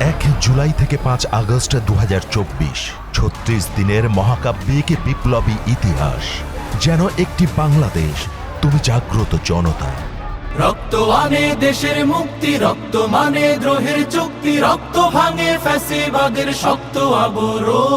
এক জুলাই থেকে পাঁচ আগস্ট দু হাজার চব্বিশ, ছত্রিশ দিনের মহাকাব্যিক বিপ্লবী ইতিহাস, যেন একটি বাংলাদেশ। তুমি জাগ্রত জনতা। রক্ত আনে দেশের মুক্তি, রক্ত মানে দ্রোহের চুক্তি, রক্ত ভাঙে ফ্যাসিবাদের শক্ত আবরণ।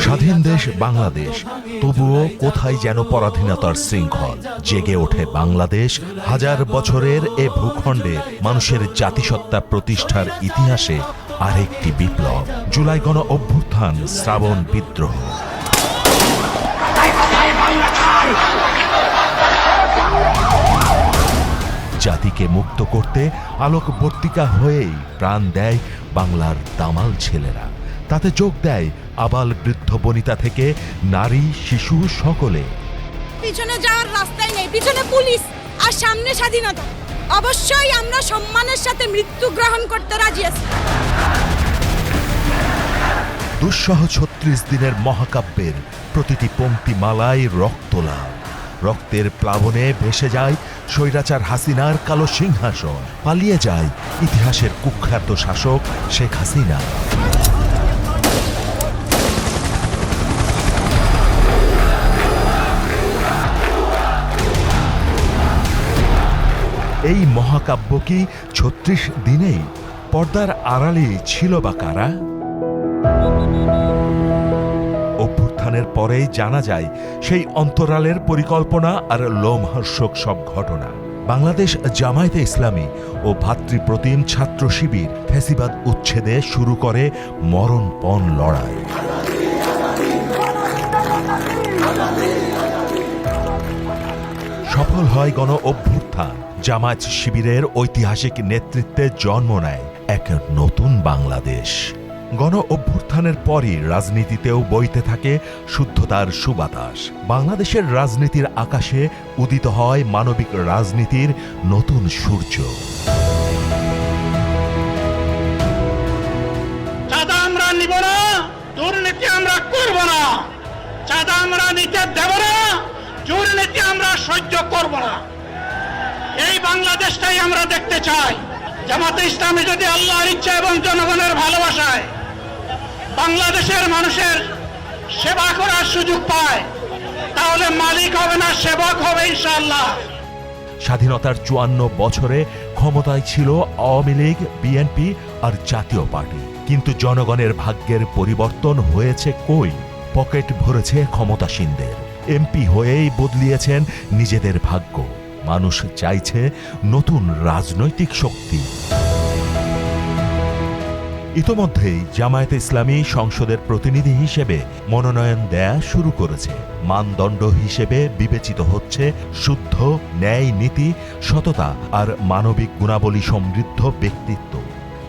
স্বাধীন দেশ বাংলাদেশ, তবুও কোথায় যেন পরাধীনতার শৃঙ্খল? জেগে ওঠে বাংলাদেশ, হাজার বছরের এ ভূখণ্ডে মানুষের জাতিসত্তা প্রতিষ্ঠার ইতিহাসে আরেকটি বিপ্লব। জুলাই গণ অভ্যুত্থান, শ্রাবণ বিদ্রোহ। জাতিকে মুক্ত করতে আলোকবর্তিকা হয়েই প্রাণ দেয় বাংলার দামাল ছেলেরা। তাতে যোগ দেয় আবাল বৃদ্ধ বনিতা থেকে নারী শিশু সকলে। পিছনে যাওয়ার রাস্তাই নেই পিছনে পুলিশ আর সামনে স্বাধীনতা। অবশ্যই আমরা সম্মানের সাথে মৃত্যু গ্রহণ করতে রাজি আছি। দুঃসহ ছত্রিশ দিনের মহাকাব্যের প্রতিটি পংক্তি মালায় রক্ত লাল। রক্তের প্লাবনে ভেসে যায় স্বৈরাচার হাসিনার কালো সিংহাসন। পালিয়ে যায় ইতিহাসের কুখ্যাত শাসক শেখ হাসিনা। মহাকাব্য কি ছত্রিশ দিনেই? পর্দার আড়ালে ছিল বা কারা? অভ্যুত্থানের পরেই জানা যায়, সেই অন্তরালের পরিকল্পনা আর লোমহর্ষক সব ঘটনা। বাংলাদেশ জামায়াতে ইসলামী ও ভাতৃপ্রতিম ছাত্র শিবির ফ্যাসিবাদ উচ্ছেদে শুরু করে মরণপণ লড়াই। সফল হয় গণ অভ্যুত্থান। জামায়াত শিবিরের ঐতিহাসিক নেতৃত্বে জন্ম নেয় এক নতুন বাংলাদেশ। গণ অভ্যুত্থানের পরই রাজনীতিতেও বইতে থাকে শুদ্ধতার সুবাতাস। বাংলাদেশের রাজনীতির আকাশে উদিত হয় মানবিক রাজনীতির নতুন সূর্য। চাঁদা আমরা নিব না, দুর্নীতি আমরা করব না। চাঁদা আমরা নিতে দেব না। সহ্য করব না। এই বাংলাদেশটাই আমরা দেখতে চাই। জামাতে ইসলামী যদি আল্লাহর ইচ্ছা এবং জনগণের ভালোবাসায় বাংলাদেশের মানুষের সেবা করার সুযোগ পায়, তাহলে মালিক হবে না, সেবক হবে ইনশাআল্লাহ। স্বাধীনতার চুয়ান্ন বছরে ক্ষমতায় ছিল আওয়ামী লীগ, বিএনপি আর জাতীয় পার্টি। কিন্তু জনগণের ভাগ্যের পরিবর্তন হয়েছে কই? পকেট ভরেছে ক্ষমতাসীনদের। এমপি হয়েই বদলিয়েছেন নিজেদের ভাগ্য। মানুষ চাইছে নতুন রাজনৈতিক শক্তি। ইতোমধ্যেই জামায়াতে ইসলামী সংসদের প্রতিনিধি হিসেবে মনোনয়ন দেয়া শুরু করেছে। মানদণ্ড হিসেবে বিবেচিত হচ্ছে শুদ্ধ ন্যায় নীতি, সততা আর মানবিক গুণাবলী সমৃদ্ধ ব্যক্তিত্ব।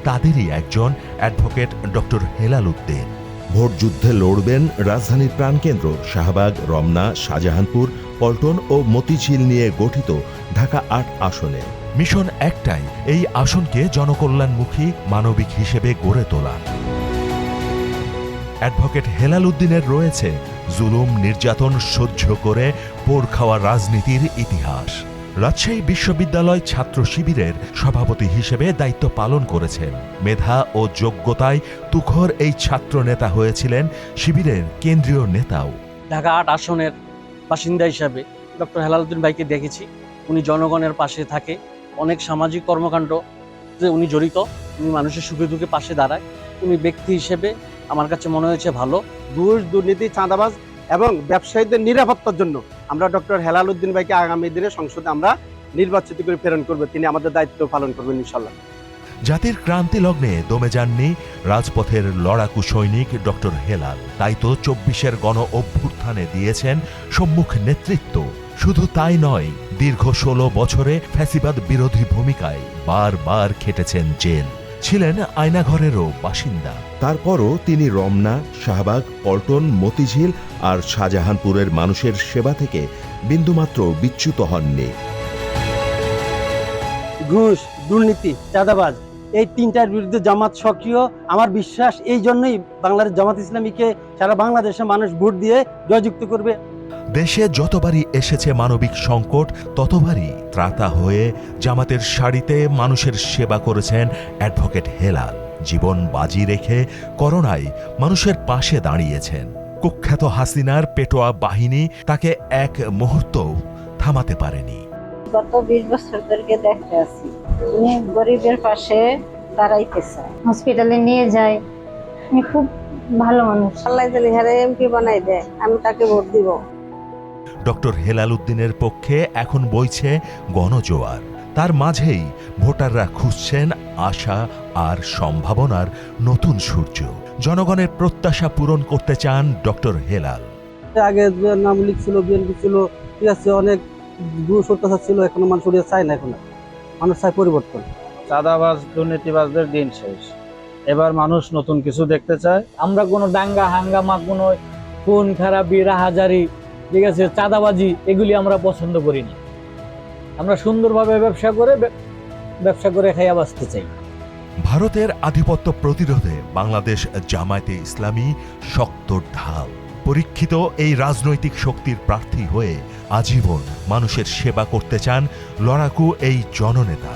তাদেরই একজন advocate doctor Helal Uddin. Vote যুদ্ধে লড়বেন রাজধানীর প্রাণকেন্দ্র, শাহবাগ, রমনা, শাহজাহানপুর, পল্টন ও মতিঝিল নিয়ে গঠিত ঢাকা আট আসনে। মিশন একটাই, এই আসনকে জনকল্যাণমুখী মানবিক হিসেবে গড়ে তোলা। অ্যাডভোকেট হেলাল উদ্দিনের রয়েছে জুলুম, নির্যাতন সহ্য করে পোড় খাওয়া রাজনীতির ইতিহাস। রাজশাহী বিশ্ববিদ্যালয় ছাত্র শিবিরের সভাপতি হিসেবে দায়িত্ব পালন করেছেন। মেধা ও যোগ্যতায় তুখর এই ছাত্র নেতা হয়েছিলেন শিবিরের কেন্দ্রীয় নেতাও। ঢাকা আট আসনের বাসিন্দা হিসাবে ডক্টর হেলালুদ্দিন ভাইকে দেখেছি। উনি জনগণের পাশে থাকে। অনেক সামাজিক কর্মকাণ্ড উনি জড়িত। উনি মানুষের সুখে দুঃখে পাশে দাঁড়ায়। উনি ব্যক্তি হিসেবে আমার কাছে মনে হয়েছে ভালো। ঘুষ দুর্নীতি, চাঁদাবাজ এবং ব্যবসায়ীদের নিরাপত্তার জন্য আমরা ডক্টর হেলাল উদ্দিন ভাইকে আগামী দিনে সংসদে আমরা নির্বাচিত করে প্রেরণ করব, তিনি আমাদের দায়িত্ব পালন করবেন ইনশাল্লাহ জাতির ক্রান্তি লগ্নে দমে যাননি রাজপথের লড়াকু সৈনিক ডক্টর হেলাল। তাই তো চব্বিশের গণ অভ্যুত্থানে দিয়েছেন সম্মুখ নেতৃত্ব। শুধু তাই নয়, দীর্ঘ ষোলো বছরে ফ্যাসিবাদ বিরোধী ভূমিকায় বারবার খেটেছেন জেল। ছিলেন আয়নাঘরেরও বাসিন্দা। তারপরও তিনি রমনা শাহবাগ পল্টন মতিঝিল আর শাহজাহানপুরের মানুষের সেবা থেকে বিন্দুমাত্র বিচ্যুত হননি। ঘুষ দুর্নীতি চাঁদাবাজ এই তিনটার বিরুদ্ধে জামাত সক্রিয়। আমার বিশ্বাস এই জন্যই বাংলাদেশ জামাত ইসলামীকে সারা বাংলাদেশের মানুষ ভোট দিয়ে জয়যুক্ত করবে। দেশে যতবারই এসেছে মানবিক সংকট ততবারই ত্রাতা হয়ে জামাতের শাড়িতে মানুষের সেবা করেছেন অ্যাডভোকেট হেলাল। জীবন বাজি রেখে করোনায় মানুষের পাশে দাঁড়িয়েছেন। কুখ্যাত হাসিনার পেটোয়া বাহিনী তাকে এক মুহূর্ত থামাতে পারেনি। গত বিশ বছর ধরে দেখতে আছি। উনি গরিবের পাশে দাঁড়াইতে চায়। হসপিটালে নিয়ে যায়। উনি খুব ভালো মানুষ। আল্লাহ এমপি বানাই দেয় আমি তাকে ভোট দিব। ডক্টর হেলাল উদ্দিনের পক্ষে এখন বইছে গণজোয়ার। তার মাঝেই ভোটাররা খুঁজছেন আশা আর সম্ভাবনার নতুন সূর্য। জনগণের প্রত্যাশা পূরণ করতে চান ডক্টর হেলাল। আগে নাম লিখছিল বিএনপি ছিল ঠিক আছে অনেক দূর সত্যাচার ছিল এখনও মানুষ চায় না এখন। মানুষ চায় পরিবর্তন। চাঁদাবাজ দুর্নীতিবাজদের দিন শেষ। এবার মানুষ নতুন কিছু দেখতে চায়। আমরা কোনো দাঙ্গা হাঙ্গামা কোনো খুন খারাপি রাহাজারি ঠিক আছে চাঁদাবাজি এগুলি আমরা পছন্দ করি না আমরা সুন্দরভাবে ব্যবসা করে ব্যবসা করে খাইয়া বাঁচতে চাই। ভারতের আধিপত্য প্রতিরোধে বাংলাদেশ জামায়াতে ইসলামী শক্ত ঢাল। পরীক্ষিত এই রাজনৈতিক শক্তির প্রার্থী হয়ে আজীবন মানুষের সেবা করতে চান লড়াকু এই জননেতা।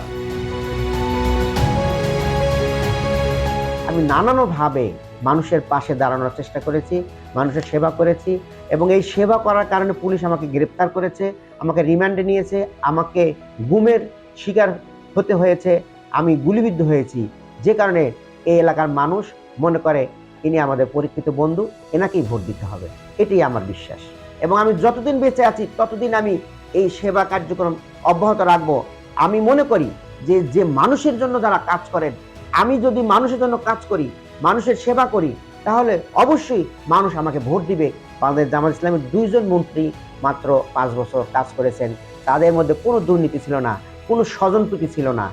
আমি নানানভাবে মানুষের পাশে দাঁড়ানোর চেষ্টা করেছি মানুষের সেবা করেছি এবং এই সেবা করার কারণে পুলিশ আমাকে গ্রেপ্তার করেছে, আমাকে রিমান্ডে নিয়েছে, আমাকে গুমের শিকার হতে হয়েছে, আমি গুলিবিদ্ধ হয়েছি। যে কারণে এই এলাকার মানুষ মনে করে ইনি আমাদের পরীক্ষিত বন্ধু, এনাকেই ভোট দিতে হবে। এটাই আমার বিশ্বাস। এবং আমি যতদিন বেঁচে আছি, ততদিন আমি এই সেবা কার্যক্রম অব্যাহত রাখব। আমি মনে করি যে যে মানুষের জন্য যারা কাজ করেন, আমি যদি মানুষের জন্য কাজ করি, মানুষের সেবা করি, তাহলে অবশ্যই মানুষ আমাকে ভোট দিবে। বাংলাদেশ জামাত ইসলামের দুইজন মন্ত্রী মাত্র পাঁচ বছর কাজ করেছেন। তাদের মধ্যে কোনো দুর্নীতি ছিল না, কোনো স্বজনপ্রীতি ছিল না।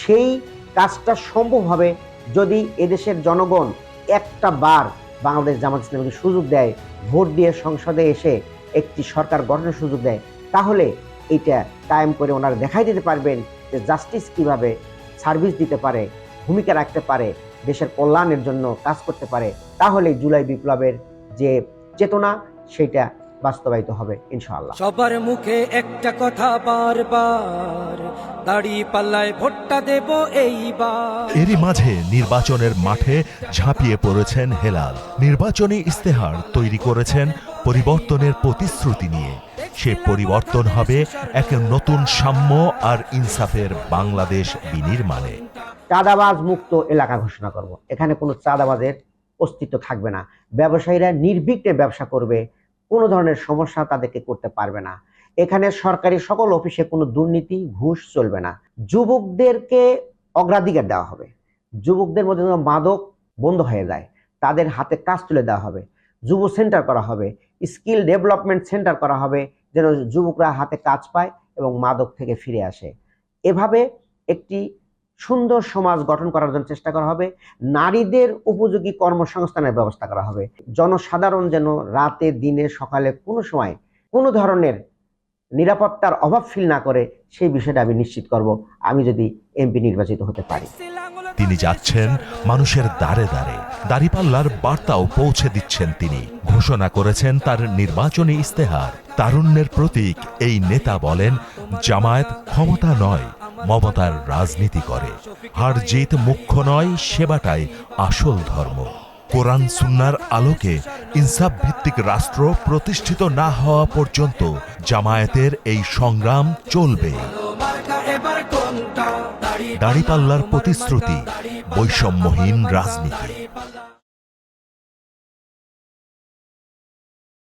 সেই কাজটা সম্ভব হবে যদি এদেশের জনগণ একটা বার বাংলাদেশ জামাত ইসলামকে সুযোগ দেয়, ভোট দিয়ে সংসদে এসে একটি সরকার গঠনের সুযোগ দেয়, তাহলে এটা কায়েম করে ওনারা দেখাই দিতে পারবেন যে জাস্টিস কীভাবে সার্ভিস দিতে পারে, ভূমিকা রাখতে পারে, দেশের কল্যাণের জন্য কাজ করতে পারে। তাহলে জুলাই বিপ্লবের যে চেতনা সেটা বাস্তবায়িত হবে ইনশাআল্লাহ। সবার মুখে একটা কথা বারবার দাড়ি পাল্লায় ভোটটা দেব এইবার। এরই মাঝে নির্বাচনের মাঠে ঝাঁপিয়ে পড়েছেন হেলাল। নির্বাচনী ইস্তেহার তৈরি করেছেন পরিবর্তনের প্রতিশ্রুতি নিয়ে। সে পরিবর্তন হবে এক নতুন সাম্য আর ইনসাফের বাংলাদেশ বিনির্মাণে। চাঁদাবাজ মুক্ত এলাকা ঘোষণা করব। এখানে কোনো চাঁদাবাজের অস্তিত্ব থাকবে না। ব্যবসায়ীরা নির্বিঘ্নে ব্যবসা করবে, কোনো ধরনের সমস্যা তাদেরকে করতে পারবে না। এখানে সরকারি সকল অফিসে কোনো দুর্নীতি, ঘুষ চলবে না। যুবকদেরকে অগ্রাধিকার দেওয়া হবে। যুবকদের মধ্যে মাদক বন্ধ হয়ে যায়, তাদের হাতে কাজ তুলে দেওয়া হবে। যুব সেন্টার করা হবে, স্কিল ডেভেলপমেন্ট সেন্টার করা হবে, যেন যুবকরা হাতে কাজ পায় এবং মাদক থেকে ফিরে আসে। এভাবে একটি সুন্দর সমাজ গঠন করার জন্য চেষ্টা করা হবে। নারীদের উপযোগী কর্মসংস্থানের ব্যবস্থা করা হবে। জনসাধারণ যেন রাতে, দিনে, সকালে কোনো সময় কোনো ধরনের নিরাপত্তার অভাব ফিল না করে, সেই বিষয়টা আমি নিশ্চিত করব। আমি যদি এমপি নির্বাচিত হতে পারি। তিনি যাচ্ছেন মানুষের দ্বারে দ্বারে। দাড়িপাল্লার বার্তাও পৌঁছে দিচ্ছেন তিনি। ঘোষণা করেছেন তার নির্বাচনী ইস্তেহার তারুণ্যের প্রতীক এই নেতা বলেন, জামায়াত ক্ষমতা নয় মমতার রাজনীতি করে। হার জিত মুখ্য নয়, সেবাটাই আসল ধর্ম। কোরআন সুন্নার আলোকে ইনসাফ ভিত্তিক রাষ্ট্র প্রতিষ্ঠিত না হওয়া পর্যন্ত জামায়াতের এই সংগ্রাম চলবে। দাড়িপাল্লার প্রতিশ্রুতি, বৈষম্যহীন রাজনীতি।